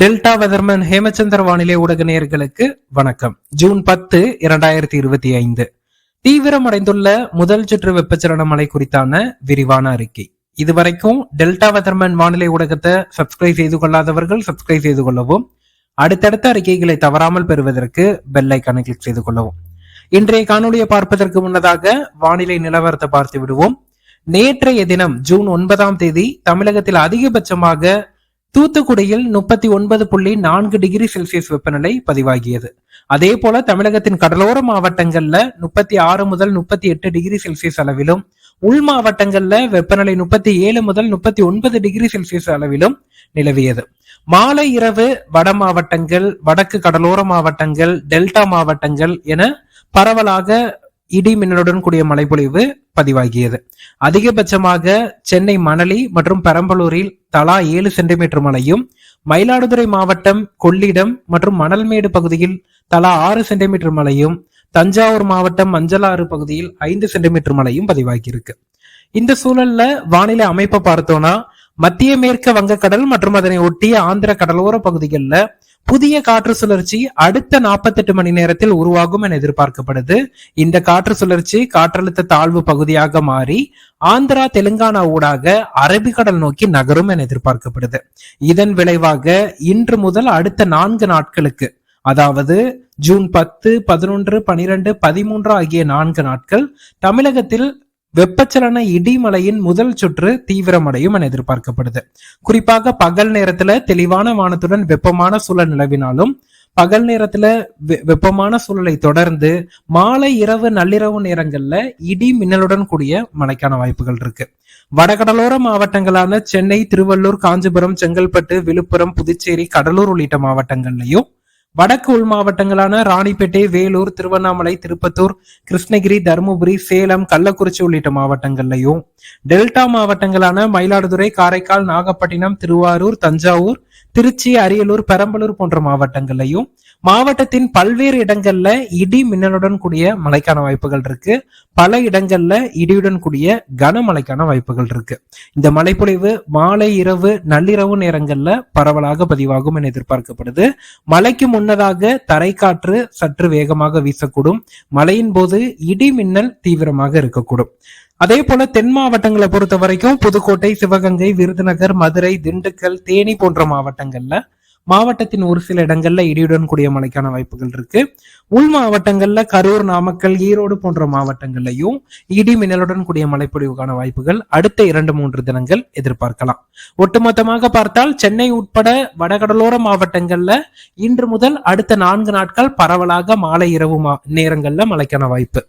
Delta weatherman Hemachandar வானிலை ஊடக நேயர்களுக்கு வணக்கம். ஜூன் பத்து இரண்டாயிரத்தி இருபத்தி ஐந்து. தீவிரமடைந்துள்ள முதல் சுற்று வெப்பச்சலன மழை குறித்தான விரிவான அறிக்கை. இதுவரைக்கும் டெல்டா வெதர்மன் வானிலை ஊடகத்தை சப்ஸ்கிரைப் செய்து கொள்ளாதவர்கள் சப்ஸ்கிரைப் செய்து கொள்ளவும் அடுத்தடுத்த அறிக்கைகளை தவறாமல் பெறுவதற்கு பெல் ஐக்கானை கிளிக் செய்து கொள்ளவும். இன்றைய காணொலியை பார்ப்பதற்கு முன்னதாக வானிலை நிலவரத்தை பார்த்து விடுவோம் நேற்றைய தினம் ஜூன் ஒன்பதாம் தேதி தமிழகத்தில் அதிகபட்சமாக தூத்துக்குடியில் முப்பத்தி ஒன்பது புள்ளி நான்கு டிகிரி செல்சியஸ் வெப்பநிலை பதிவாகியது. அதே போல தமிழகத்தின் கடலோர மாவட்டங்கள்ல முப்பத்தி ஆறு முதல் முப்பத்தி எட்டு டிகிரி செல்சியஸ் அளவிலும் உள் மாவட்டங்கள்ல வெப்பநிலை முப்பத்தி ஏழு முதல் முப்பத்தி ஒன்பது டிகிரி செல்சியஸ் அளவிலும் நிலவியது. மாலை இரவு வட மாவட்டங்கள் வடக்கு கடலோர மாவட்டங்கள் டெல்டா மாவட்டங்கள் என பரவலாக இடி மின்னலுடன் கூடிய மழைப்பொழிவு பதிவாகியது. அதிகபட்சமாக சென்னை மணலி மற்றும் பெரம்பலூரில் தலா ஏழு சென்டிமீட்டர் மழையும் மயிலாடுதுறை மாவட்டம் கொள்ளிடம் மற்றும் மணல்மேடு பகுதியில் தலா ஆறு சென்டிமீட்டர் மழையும் தஞ்சாவூர் மாவட்டம் மஞ்சளாறு பகுதியில் ஐந்து சென்டிமீட்டர் மழையும் பதிவாகியிருக்கு. இந்த சூழல்ல வானிலை அமைப்பை பார்த்தோம்னா மத்திய மேற்கு வங்கக்கடல் மற்றும் அதனை ஒட்டிய ஆந்திர கடலோர பகுதிகளில் புதிய காற்று சுழற்சி அடுத்த நாற்பத்தெட்டு மணி நேரத்தில் உருவாகும் என எதிர்பார்க்கப்படுது. இந்த காற்று சுழற்சி காற்றழுத்த தாழ்வு பகுதியாக மாறி ஆந்திரா தெலுங்கானா ஊடாக அரபிக்கடல் நோக்கி நகரும் என எதிர்பார்க்கப்படுது. இதன் விளைவாக இன்று முதல் அடுத்த நான்கு நாட்களுக்கு அதாவது ஜூன் பத்து பதினொன்று பனிரெண்டு பதிமூன்று ஆகிய நான்கு நாட்கள் தமிழகத்தில் வெப்பச்சலன இடிமலையின் முதல் சுற்று தீவிரமடையும் என எதிர்பார்க்கப்படுது. குறிப்பாக பகல் நேரத்துல தெளிவான வானத்துடன் வெப்பமான சூழல் நிலவினாலும் பகல் நேரத்துல வெப்பமான சூழலை தொடர்ந்து மாலை இரவு நள்ளிரவு நேரங்கள்ல இடி மின்னலுடன் கூடிய மழைக்கான வாய்ப்புகள் இருக்கு. வடகடலோர மாவட்டங்களான சென்னை திருவள்ளூர் காஞ்சிபுரம் செங்கல்பட்டு விழுப்புரம் புதுச்சேரி கடலூர் உள்ளிட்ட மாவட்டங்கள்லயும் வடக்கு உள் மாவட்டங்களான ராணிப்பேட்டை வேலூர் திருவண்ணாமலை திருப்பத்தூர் கிருஷ்ணகிரி தருமபுரி சேலம் கள்ளக்குறிச்சி உள்ளிட்ட மாவட்டங்கள்லையும். டெல்டா மாவட்டங்களான மயிலாடுதுறை காரைக்கால் நாகப்பட்டினம் திருவாரூர் தஞ்சாவூர் திருச்சி அரியலூர் பெரம்பலூர் போன்ற மாவட்டங்கள்லையும் மாவட்டத்தின் பல்வேறு இடங்கள்ல இடி மின்னலுடன் கூடிய மழைக்கான வாய்ப்புகள் இருக்கு. பல இடங்கள்ல இடியுடன் கூடிய கனமழைக்கான வாய்ப்புகள் இருக்கு. இந்த மழைப்பொழிவு மாலை இரவு நள்ளிரவு நேரங்கள்ல பரவலாக பதிவாகும் என எதிர்பார்க்கப்படுது. மழைக்கு முன்னதாக தரைக்காற்று சற்று வேகமாக வீசக்கூடும். மழையின் போது இடி மின்னல் தீவிரமாக இருக்கக்கூடும். அதே போல தென் மாவட்டங்களை பொறுத்த வரைக்கும் புதுக்கோட்டை சிவகங்கை விருதுநகர் மதுரை திண்டுக்கல் தேனி போன்ற மாவட்டங்கள்ல மாவட்டத்தின் ஒரு சில இடங்கள்ல இடியுடன் கூடிய மழைக்கான வாய்ப்புகள் இருக்கு. உள் மாவட்டங்கள்ல கரூர் நாமக்கல் ஈரோடு போன்ற மாவட்டங்கள்லயும் இடி மின்னலுடன் கூடிய மழைப்பொழிவுக்கான வாய்ப்புகள் அடுத்த இரண்டு மூன்று தினங்கள் எதிர்பார்க்கலாம். ஒட்டுமொத்தமாக பார்த்தால் சென்னை உட்பட வடகடலோர மாவட்டங்கள்ல இன்று முதல் அடுத்த நான்கு நாட்கள் பரவலாக மாலை இரவு நேரங்கள்ல மழைக்கான வாய்ப்பு.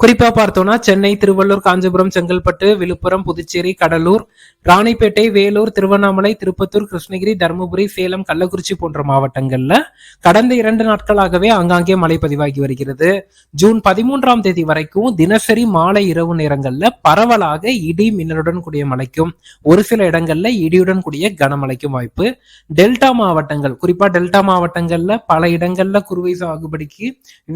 குறிப்பா பார்த்தோம்னா சென்னை திருவள்ளூர் காஞ்சிபுரம் செங்கல்பட்டு விழுப்புரம் புதுச்சேரி கடலூர் ராணிப்பேட்டை வேலூர் திருவண்ணாமலை திருப்பத்தூர் கிருஷ்ணகிரி தருமபுரி சேலம் கள்ளக்குறிச்சி போன்ற மாவட்டங்கள்ல கடந்த இரண்டு நாட்களாகவே ஆங்காங்கே மழை பதிவாகி வருகிறது. ஜூன் பதிமூன்றாம் தேதி வரைக்கும் தினசரி மாலை இரவு நேரங்கள்ல பரவலாக இடி மின்னலுடன் கூடிய மழைக்கும் ஒரு சில இடங்கள்ல இடியுடன் கூடிய கனமழைக்கும் வாய்ப்பு. டெல்டா மாவட்டங்கள் குறிப்பா டெல்டா மாவட்டங்கள்ல பல இடங்கள்ல குறுவை சாகுபடிக்கு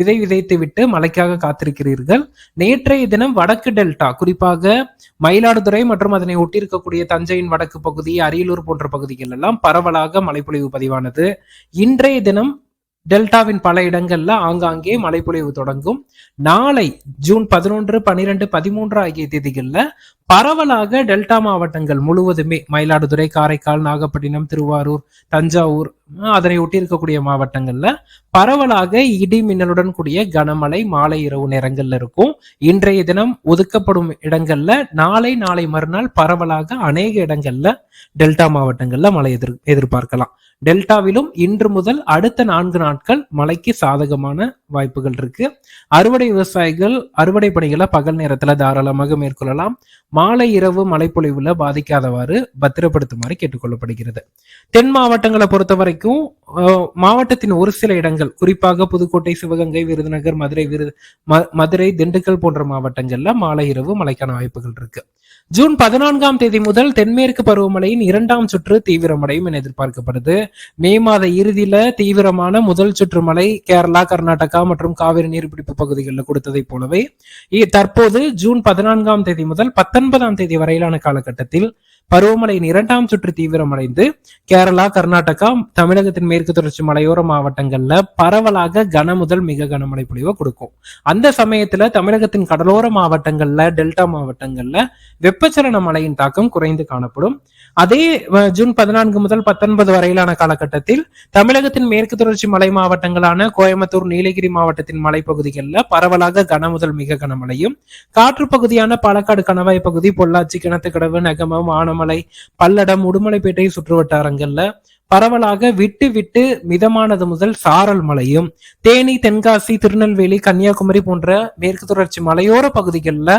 விதை விதைத்து விட்டு மழைக்காக காத்திருக்கிறீர்கள். செய்திகள் நேற்றைய தினம் வடக்கு டெல்டா குறிப்பாக மயிலாடுதுறை மற்றும் அதனை ஒட்டியிருக்கக்கூடிய தஞ்சையின் வடக்கு பகுதி அரியலூர் போன்ற பகுதிகள் எல்லாம் பரவலாக மழைப்பொழிவு பதிவானது. இன்றைய தினம் டெல்டாவின் பல இடங்கள்ல ஆங்காங்கே மழைப்பொழிவு தொடங்கும். நாளை ஜூன் பதினொன்று பனிரெண்டு பதிமூன்று ஆகிய தேதிகள்ல பரவலாக டெல்டா மாவட்டங்கள் முழுவதுமே மயிலாடுதுறை காரைக்கால் நாகப்பட்டினம் திருவாரூர் தஞ்சாவூர் அதனை ஒட்டி இருக்கக்கூடிய மாவட்டங்கள்ல பரவலாக இடி மின்னலுடன் கூடிய கனமழை மாலை இரவு நேரங்கள்ல இருக்கும். இன்றைய தினம் ஒதுக்கப்படும் இடங்கள்ல நாளை நாளை மறுநாள் பரவலாக அநேக இடங்கள்ல டெல்டா மாவட்டங்கள்ல மழை எதிர் எதிர்பார்க்கலாம். டெல்டாவிலும் இன்று முதல் அடுத்த நான்கு நாட்கள் மழைக்கு சாதகமான வாய்ப்புகள் இருக்கு. அறுவடை விவசாயிகள் அறுவடை பணிகளை பகல் நேரத்துல தாராளமாக மேற்கொள்ளலாம். மாலை இரவு மழைப்பொழிவுல பாதிக்காதவாறு பத்திரப்படுத்துமாறு கேட்டுக்கொள்ளப்படுகிறது. தென் மாவட்டங்களை பொறுத்தவரைக்கும் வரைக்கும் மாவட்டத்தின் ஒரு சில இடங்கள் குறிப்பாக புதுக்கோட்டை சிவகங்கை விருதுநகர் மதுரை விருது மதுரை திண்டுக்கல் போன்ற மாவட்டங்கள்ல மாலை இரவு மழைக்கான வாய்ப்புகள் இருக்கு. ஜூன் பதினான்காம் தேதி முதல் தென்மேற்கு பருவமழையின் இரண்டாம் சுற்று தீவிரமடையும் என எதிர்பார்க்கப்படுது. மே மாத இறுதியில தீவிரமான முதல் சுற்று மழை கேரளா கர்நாடகா மற்றும் காவிரி நீர்பிடிப்பு பகுதிகளில் கொடுத்ததை போலவே தற்போது ஜூன் பதினான்காம் தேதி முதல் பத்தொன்பதாம் தேதி வரையிலான காலகட்டத்தில் பருவமழையின் இரண்டாம் சுற்று தீவிரமடைந்து கேரளா கர்நாடகா தமிழகத்தின் மேற்கு தொடர்ச்சி மலையோர மாவட்டங்கள்ல பரவலாக கன முதல் மிக கனமழை பொழிவை கொடுக்கும். அந்த சமயத்துல தமிழகத்தின் கடலோர மாவட்டங்கள்ல டெல்டா மாவட்டங்கள்ல வெப்பச்சலன மழையின் தாக்கம் குறைந்து காணப்படும். அதே ஜூன் பதினான்கு முதல் பத்தொன்பது வரையிலான காலகட்டத்தில் தமிழகத்தின் மேற்கு தொடர்ச்சி மலை மாவட்டங்களான கோயம்புத்தூர் நீலகிரி மாவட்டத்தின் மலைப்பகுதிகளில் பரவலாக கன முதல் மிக கனமழையும் காற்று பகுதியான பாலக்காடு கணவாய் பகுதி பொள்ளாச்சி கிணத்துக்கடவு நெகமம் ஆனமலை திருவண்ணாமலை பல்லடம் உடுமலைப்பேட்டை சுற்றுவட்டாரங்கள்ல பரவலாக விட்டு விட்டு மிதமானது முதல் சாரல் மலையும் தேனி தென்காசி திருநெல்வேலி கன்னியாகுமரி போன்ற மேற்கு தொடர்ச்சி மலையோர பகுதிகளில்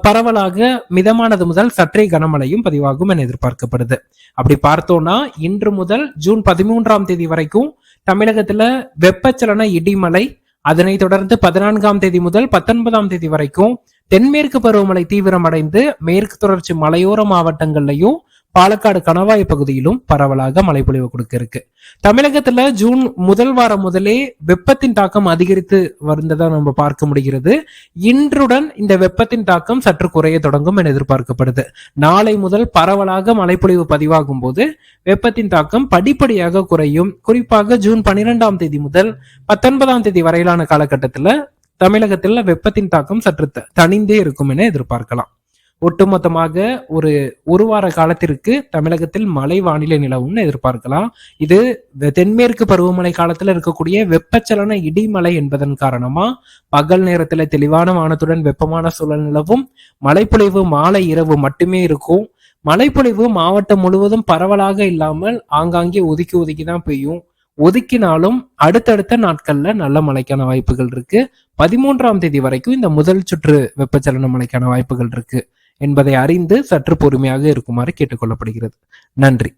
பரவலாக மிதமானது முதல் சற்றே கனமழையும் பதிவாகும் என எதிர்பார்க்கப்படுது. அப்படி பார்த்தோம்னா இன்று முதல் ஜூன் பதிமூன்றாம் தேதி வரைக்கும் தமிழகத்துல வெப்பச்சலன இடிமலை அதனைத் தொடர்ந்து பதினான்காம் தேதி முதல் பத்தொன்பதாம் தேதி வரைக்கும் தென்மேற்கு பருவமழை தீவிரமடைந்து மேற்கு தொடர்ச்சி மலையோர மாவட்டங்கள்லையும் பாலக்காடு கணவாய் பகுதியிலும் பரவலாக மழைப்பொழிவு கொடுக்க இருக்கு. தமிழகத்துல ஜூன் முதல் வாரம் முதலே வெப்பத்தின் தாக்கம் அதிகரித்து வந்ததை நம்ம பார்க்க முடிகிறது. இன்றுடன் இந்த வெப்பத்தின் தாக்கம் சற்று குறைய தொடங்கும் என எதிர்பார்க்கப்படுது. நாளை முதல் பரவலாக மழைப்பொழிவு பதிவாகும் போது வெப்பத்தின் தாக்கம் படிப்படியாக குறையும். குறிப்பாக ஜூன் பன்னிரெண்டாம் தேதி முதல் பத்தொன்பதாம் தேதி வரையிலான காலகட்டத்துல தமிழகத்தில் வெப்பத்தின் தாக்கம் சற்று த- தணிந்தே இருக்கும் என எதிர்பார்க்கலாம். ஒட்டுமொத்தமாக ஒரு ஒரு வார காலத்திற்கு தமிழகத்தில் மழை வானிலை நிலவும்னு எதிர்பார்க்கலாம். இது வெ- தென்மேற்கு பருவமழை காலத்தில் இருக்கக்கூடிய வெப்பச்சலன இடிமலை என்பதன் காரணமா பகல் நேரத்தில் தெளிவான வானத்துடன் வெப்பமான சூழல் நிலவும் மழைப்பொழிவு மாலை இரவு மட்டுமே இருக்கும். மழைப்பொழிவு மாவட்டம் முழுவதும் பரவலாக இல்லாமல் ஆங்காங்கே ஒதுக்கி ஒதுக்கி தான் பெய்யும். ஒதுக்கினாலும் அடுத்தடுத்த நாட்கள்ல நல்ல மழைக்கான வாய்ப்புகள் இருக்கு. பதிமூன்றாம் தேதி வரைக்கும் இந்த முதல் சுற்று வெப்பச்சலன மழைக்கான வாய்ப்புகள் இருக்கு என்பதை அறிந்து சற்று பொறுமையாக இருக்குமாறு கேட்டுக்கொள்ளப்படுகிறது. நன்றி.